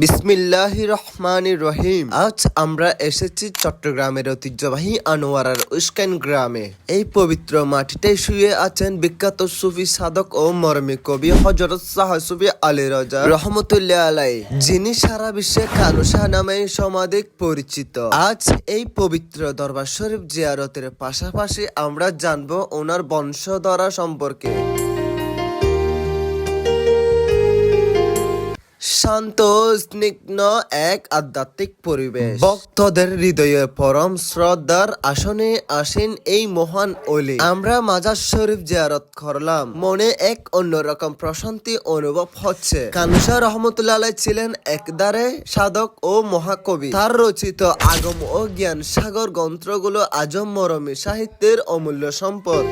বিসমিল্লাহ রহমান রহিম। আজ আমরা এসেছি চট্টগ্রামের ঐতিহ্যবাহী আনোয়ারার উস্কান গ্রামে। এই পবিত্র মাটিতে শুয়ে আছেন বিখ্যাত সুফি সাধক ও মরমী কবি হজরত শাহ সুফি আলী রাজা রহমতুল্লাহ আলাই যিনি সারা বিশ্বে কানুষা নামে সমাধিক পরিচিত। আজ এই পবিত্র দরবার শরীফ জিয়ারতের পাশাপাশি আমরা জানব ওনার বংশধরা সম্পর্কে। শান্ত স্নিগ্ন এক আধ্যাত্মিক পরিবেশ। ভক্তদের হৃদয়ে পরম শ্রদ্ধার আসনে আসেন এই মহান অলি। আমরা মাজার শরীফ জিয়ারত করলাম। মনে এক অন্যরকম প্রশান্তি অনুভব হচ্ছে। কানুসা রহমতুল্লাহ ছিলেন একদারে সাধক ও মহাকবি। তার রচিত আগম ও জ্ঞান সাগর গ্রন্থগুলো আজম মরমী সাহিত্যের অমূল্য সম্পদ।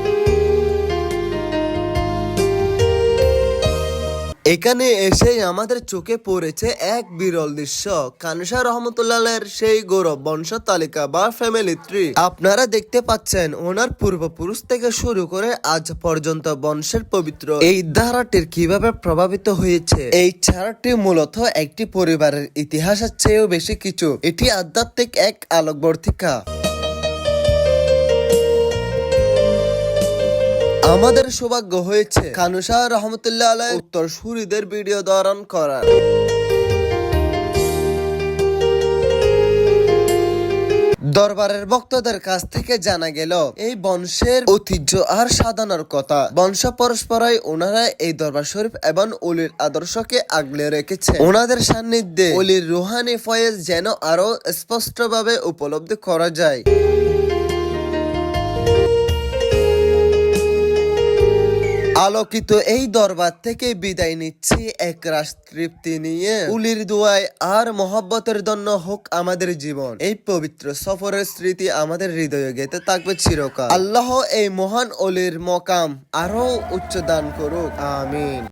এখানে এসে আমাদের চোখে পড়েছে এক বিরল দৃশ্য। কানুষা রহমতুল্লাহের সেই গৌরব বংশ তালিকা বা ফ্যামিলি ট্রি আপনারা দেখতে পাচ্ছেন, ওনার পূর্বপুরুষ থেকে শুরু করে আজ পর্যন্ত বংশের পবিত্র। এই ধারাটির কীভাবে প্রভাবিত হয়েছে? এই চারাটি মূলত একটি পরিবারের ইতিহাসের চেয়েও বেশি কিছু। এটি আধ্যাত্মিক এক আলোকবর্তিকা। আমাদের সৌভাগ্য হয়েছে কানুষা রহমতুল্লাহ আলাই উত্তর সুরিদের ভিডিও ধারণ করার। দরবারের ভক্তদের কাছ থেকে জানা গেল, এই বংশের ঐতিহ্য আর সাধনার কথা। বংশ পরস্পরাই ওনারা এই দরবার শরীফ এবং অলির আদর্শকে আগলে রেখেছে। ওনাদের সান্নিধ্যে অলির রুহানি ফয়েজ যেন আরও স্পষ্টভাবে উপলব্ধি করা যায়। আলোকিত এই দরবার থেকে বিদায় নিচ্ছি। এক রাস তৃপ্তি নিয়ে উলির দোয়ায় আর মহব্বতের জন্য হোক আমাদের জীবন। এই পবিত্র সফরের স্মৃতি আমাদের হৃদয়ে গেতে থাকবে চিরকাল। আল্লাহ এই মহান অলির মকাম আরও উচ্চ দান করুক। আমিন।